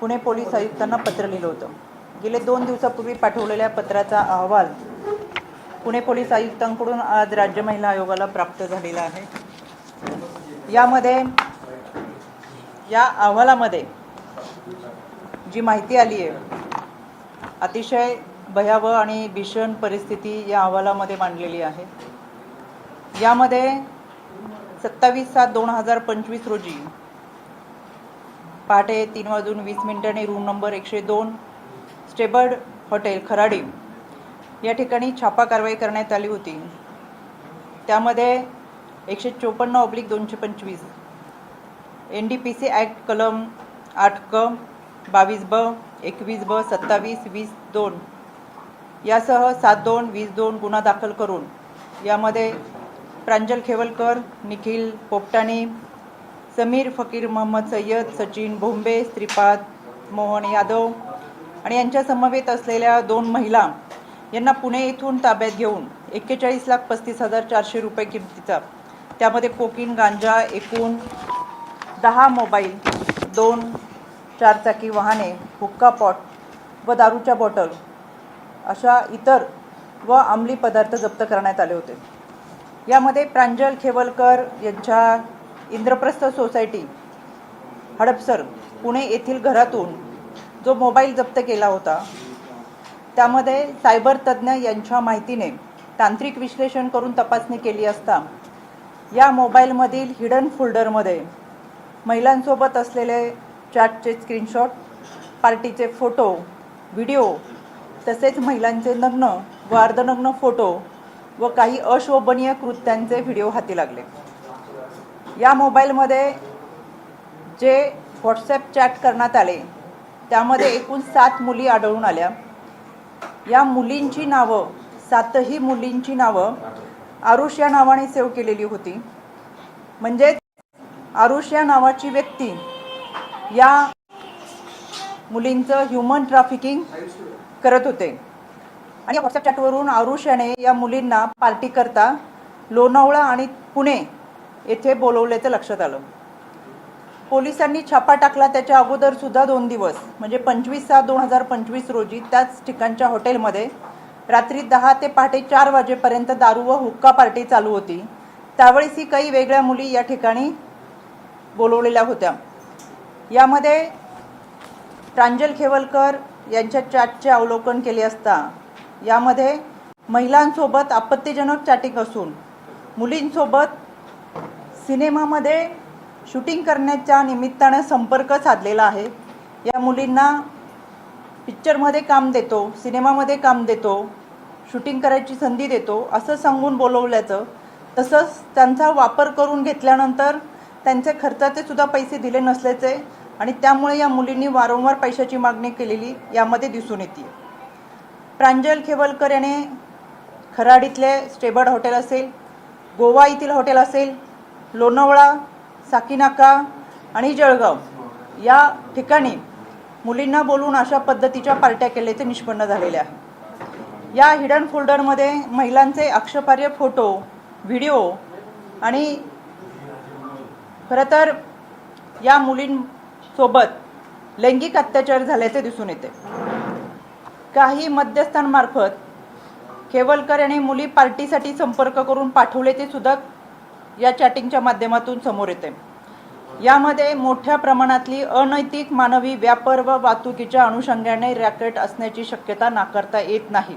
Pune police आयुक्तांना पत्र लिहिलं होतं. गेले दोन दिवसापूर्वी पाठवलेल्या पत्राचा अहवाल पुणे पोलीस आयुक्तांकडून आज राज्य महिला आयोगाला प्राप्त झालेला आहे. यामध्ये या अहवालामध्ये जी माहिती आली आहे अतिशय भयावह आणि भीषण परिस्थिती या अहवालामध्ये मांडलेली आहे. यामध्ये सत्तावीस सात दोन हजार पंचवीस रोजी पहाटे तीन वाजून वीस मिनिटांनी रूम नंबर एकशे दोन स्टेबर्ड हॉटेल खराडी. या ठिकाणी छापा कारवाई करण्यात आली होती. त्यामध्ये एकशे चोपन्न ऑब्लिक दोनशे पंचवीस N D P C act कलम आठ क बावीस ब एकवीस ब सत्तावीस वीस दोन यासह सात दोन वीस दोन गुन्हा दाखल करून यामध्ये प्रांजल खेवलकर निखिल पोपटाणी समीर फकीर मोहम्मद सय्यद सचिन भोंबे श्रीपाद मोहन यादव आणि यांच्या समवेत असलेल्या दोन महिला यांना पुणे येथून ताब्यात घेऊन एक्केचाळीस लाख पस्तीस हजार चारशे रुपये किमतीचा त्यामध्ये कोकीन गांजा एकूण दहा मोबाईल दोन चारचाकी वाहने हुक्का पॉट व दारूच्या बॉटल अशा इतर व अंमली पदार्थ जप्त करण्यात आले होते. यामध्ये प्रांजल खेवलकर यांच्या इंद्रप्रस्थ सोसायटी हडपसर पुणे येथील घरातून जो मोबाईल जप्त केला होता त्यामध्ये सायबर तज्ज्ञ यांच्या माहितीने तांत्रिक विश्लेषण करून तपासणी केली असता या मोबाईलमधील हिडन फोल्डरमध्ये महिलांसोबत असलेले चॅटचे स्क्रीनशॉट पार्टीचे फोटो व्हिडिओ तसेच महिलांचे नग्न व अर्धनग्न फोटो व काही अशोभनीय कृत्यांचे व्हिडिओ हाती लागले. या मोबाईलमध्ये जे व्हॉट्सॲप चॅट करण्यात आले त्यामध्ये एकूण सात मुली आढळून आल्या. या मुलींची नावं सातही मुलींची नावं आरुष या नावाने सेव्ह केलेली होती. म्हणजेच आरुष या नावाची व्यक्ती या मुलींचं ह्युमन ट्रॅफिकिंग करत होते. आणि व्हॉट्सअप चॅटवरून आरुष याने या मुलींना पार्टी करता लोणावळा आणि पुणे येथे बोलवल्याचं लक्षात आलं. पोलिसांनी छापा टाकला त्याच्या अगोदर सुद्धा दोन दिवस म्हणजे पंचवीस सात दोन हजार पंचवीस रोजी त्याच ठिकाणच्या हॉटेलमध्ये रात्री दहा ते पहाटे चार वाजेपर्यंत दारू व हुक्का पार्टी चालू होती. त्यावेळेस ही काही वेगळ्या मुली या ठिकाणी बोलवलेल्या होत्या. यामध्ये प्रांजल खेवलकर यांच्या चॅटचे अवलोकन केले असता यामध्ये महिलांसोबत आपत्तीजनक चॅटिंग असून मुलींसोबत सिनेमामध्ये शूटिंग करण्याच्या निमित्तानं संपर्क साधलेला आहे. या मुलींना पिक्चरमध्ये काम देतो सिनेमामध्ये काम देतो शूटिंग करायची संधी देतो असं सांगून बोलवल्याचं. तसंच त्यांचा वापर करून घेतल्यानंतर त्यांचे खर्चाचे सुद्धा पैसे दिले नसल्याचे आणि त्यामुळे या मुलींनी वारंवार पैशाची मागणी केलेली यामध्ये दिसून येते. प्रांजल खेवलकर याने खराडीतले स्टेबर्ड हॉटेल असेल गोवा येथील हॉटेल असेल लोणावळा साकीनाका आणि जळगाव या ठिकाणी मुलींना बोलून अशा पद्धतीच्या पार्ट्या केल्याचे निष्पन्न झालेले आहे या हिडन फोल्डरमध्ये महिलांचे अक्षपार्य फोटो व्हिडिओ आणि खरं तर या मुलींसोबत लैंगिक अत्याचार झाल्याचे दिसून येते. काही मध्यस्थांमार्फत खेवलकर यांनी मुली पार्टीसाठी संपर्क करून पाठवले ते सुद्धा या चॅटिंगच्या माध्यमातून समोर येते. यामध्ये मोठ्या प्रमाणातली अनैतिक मानवी व्यापार व वाहतुकीच्या अनुषंगाने रॅकेट असण्याची शक्यता नाकारता येत नाही.